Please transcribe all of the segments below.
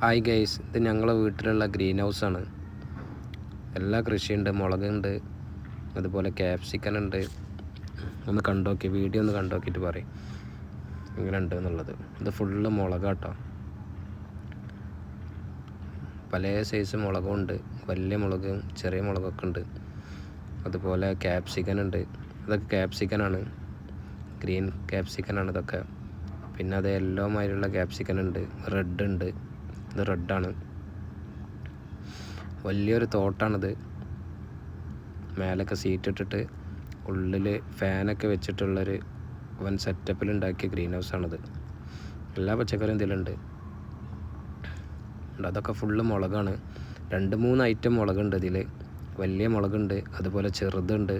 Hi guys ഇത് ഞങ്ങളുടെ വീട്ടിലുള്ള ഗ്രീൻ ഹൗസാണ് എല്ലാ കൃഷിയുണ്ട് മുളകുണ്ട് അതുപോലെ ക്യാപ്സിക്കൻ ഉണ്ട്. ഒന്ന് കണ്ടോക്കി വീഡിയോ ഒന്ന് കണ്ടോക്കിയിട്ട് പറയും. ഇങ്ങനെ ഉണ്ട് എന്നുള്ളത്. ഇത് ഫുള്ള് മുളകാട്ടോ. പല സൈസ് മുളകും ഉണ്ട്. വലിയ മുളകും ചെറിയ മുളകൊക്കെ ഉണ്ട്. അതുപോലെ ക്യാപ്സിക്കൻ ഉണ്ട്. ഇതൊക്കെ ക്യാപ്സിക്കനാണ് ഗ്രീൻ ക്യാപ്സിക്കനാണ് ഇതൊക്കെ. പിന്നെ അത് യെല്ലോ മാതിരിയുള്ള ക്യാപ്സിക്കൻ ഉണ്ട്. റെഡ് ഉണ്ട്. ഇത് റെഡാണ്. വലിയൊരു തോട്ടാണിത്. മേലൊക്കെ സീറ്റ് ഇട്ടിട്ട് ഉള്ളിൽ ഫാനൊക്കെ വെച്ചിട്ടുള്ളൊരു വൻ സെറ്റപ്പിൽ ഉണ്ടാക്കിയ ഗ്രീൻ ഹൗസാണിത് എല്ലാ പച്ചക്കറിയും ഇതിലുണ്ട്. അതൊക്കെ ഫുള്ള് മുളകാണ്. രണ്ട് മൂന്ന് ഐറ്റം മുളകുണ്ട് ഇതിൽ വലിയ മുളകുണ്ട് അതുപോലെ ചെറുതുണ്ട്.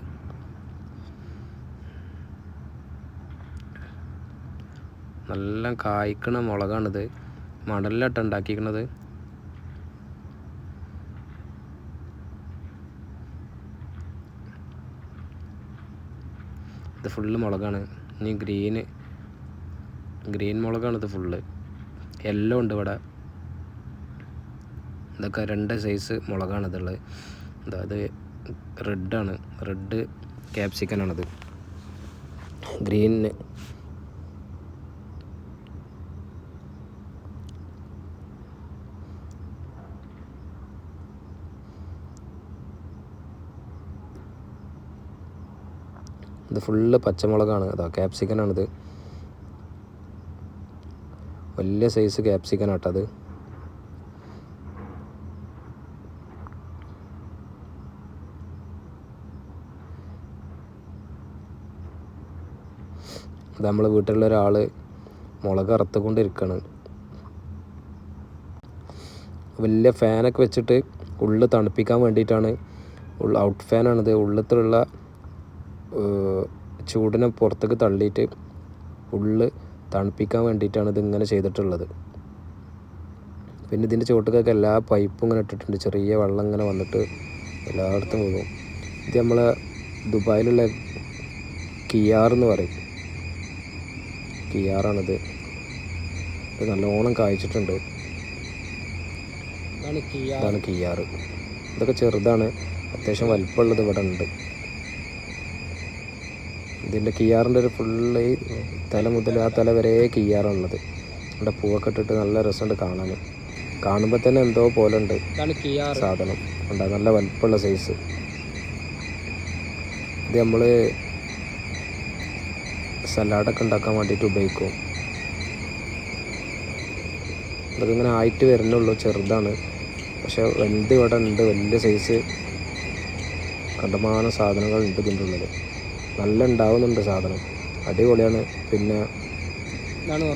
നല്ല കായ്ക്കണ മുളകാണിത്. മടലിലാട്ട ഉണ്ടാക്കിയിരിക്കുന്നത് ഇത് ഫുള്ള് മുളകാണ്. ഇനി ഗ്രീന് ഗ്രീൻ മുളകാണ് ഇത് ഫുള്ള് യെല്ലോ ഉണ്ട് ഇവിടെ. ഇതൊക്കെ രണ്ട് സൈസ് മുളകാണ് ഇതുള്ളത് അതായത് റെഡാണ് റെഡ് ക്യാപ്സിക്കനാണത് ഗ്രീന് ഇത് ഫുള്ള് പച്ചമുളകാണ്. അതാ ക്യാപ്സിക്കനാണിത് വലിയ സൈസ് ക്യാപ്സിക്കൻ ആട്ടത് ഇത് നമ്മളെ വീട്ടിലുള്ള ഒരാൾ മുളക് അറുത്തുകൊണ്ടിരിക്കുകയാണ് വലിയ ഫാനൊക്കെ വെച്ചിട്ട് ഉള്ളിൽ തണുപ്പിക്കാൻ വേണ്ടിയിട്ടാണ്. ഔട്ട് ഫാനാണിത് ഉള്ളത്തിലുള്ള ചൂടിനെ പുറത്തേക്ക് തള്ളിയിട്ട് ഉള്ള് തണുപ്പിക്കാൻ വേണ്ടിയിട്ടാണ് ഇത് ഇങ്ങനെ ചെയ്തിട്ടുള്ളത്. പിന്നെ ഇതിന്റെ ചുവട്ടിലൊക്കെ എല്ലാ പൈപ്പും ഇങ്ങനെ ഇട്ടിട്ടുണ്ട്. ചെറിയ വെള്ളം ഇങ്ങനെ വന്നിട്ട് എല്ലായിടത്തും പോകും ഇത് നമ്മൾ ദുബായിലുള്ള കിയാർ എന്ന് പറയും. കിയാറാണിത്. ഇത് നല്ലോണം കായ്ച്ചിട്ടുണ്ട്. ഇതാണ് കിയാർ. ഇതൊക്കെ ചെറുതാണ്. അത്യാവശ്യം വലിപ്പമുള്ളത് ഇവിടെ ഉണ്ട്. ഇതിന്റെ കിയാറിന്റെ ഒരു ഫുള്ള് തല മുതൽ ആ തല വരെ കിയാറാണുള്ളത്. ഇവിടെ പൂവൊക്കെ ഇട്ടിട്ട് നല്ല രസമുണ്ട് കാണാൻ. കാണുമ്പോൾ തന്നെ എന്തോ പോലെ ഉണ്ട് സാധനം. ഉണ്ട് നല്ല വലുപ്പമുള്ള സൈസ് ഇത് നമ്മൾ സലാഡൊക്കെ ഉണ്ടാക്കാൻ വേണ്ടിയിട്ട് ഉപയോഗിക്കും. അതിങ്ങനെ ആയിട്ട് വരുന്നുള്ളൂ ചെറുതാണ്. പക്ഷെ വലുത് ഇവിടെ ഉണ്ട് വലിയ സൈസ് കണ്ടമാനം സാധനങ്ങൾ ഉണ്ട് ഇതിന്റെ ഉള്ളിൽ നല്ല ഉണ്ടാവുന്നുണ്ട് സാധനം. അടിപൊളിയാണ്. പിന്നെ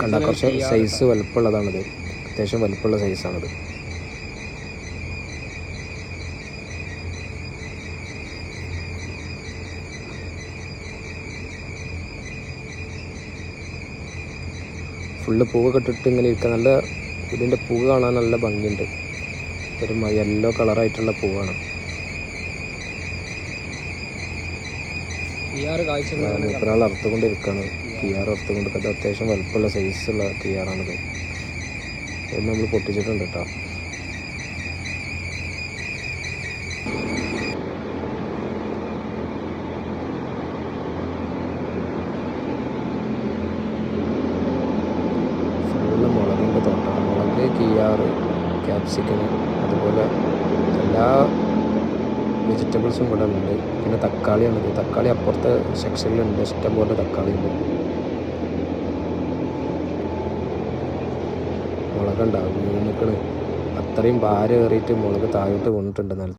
കണ്ട കുറച്ച് സൈസ് വലുപ്പമുള്ളതാണിത്. അത്യാവശ്യം വലുപ്പമുള്ള സൈസാണിത് ഫുള്ള് പൂവൊക്കെ ഇട്ടിട്ട് ഇങ്ങനെ ഇരിക്കുക നല്ല ഇതിന്റെ പൂവ് കാണാൻ നല്ല ഭംഗിയുണ്ട്. ഒരു യെല്ലോ കളറായിട്ടുള്ള പൂവാണ്. മൂപ്പരാൾ അറുത്തുകൊണ്ടിരിക്കുകയാണ്. കിയാർ അറുത്തുകൊണ്ട് അത് അത്യാവശ്യം വലുപ്പമുള്ള സൈസുള്ള കിയാറാണിത് ഇത്. നമ്മൾ പൊട്ടിച്ചിട്ടുണ്ട് കേട്ടോ മുളകിന്റെ തോട്ടം മുളക് കിയാറ് ക്യാപ്സിക്കൻ അതുപോലെ എല്ലാ വെജിറ്റബിൾസും ഇവിടെ ഉണ്ട്. പിന്നെ തക്കാളിയാണിത്. തക്കാളി അപ്പുറത്തെ സെക്ഷനിലുണ്ട്. ഇഷ്ടംപോലെ തക്കാളി ഉണ്ട് മുളകുണ്ടാവും മീനുകൾ അത്രയും ഭാരം ഏറിയിട്ട് മുളക് താഴോട്ട് കൊണ്ടിട്ടുണ്ട്. നിലത്ത്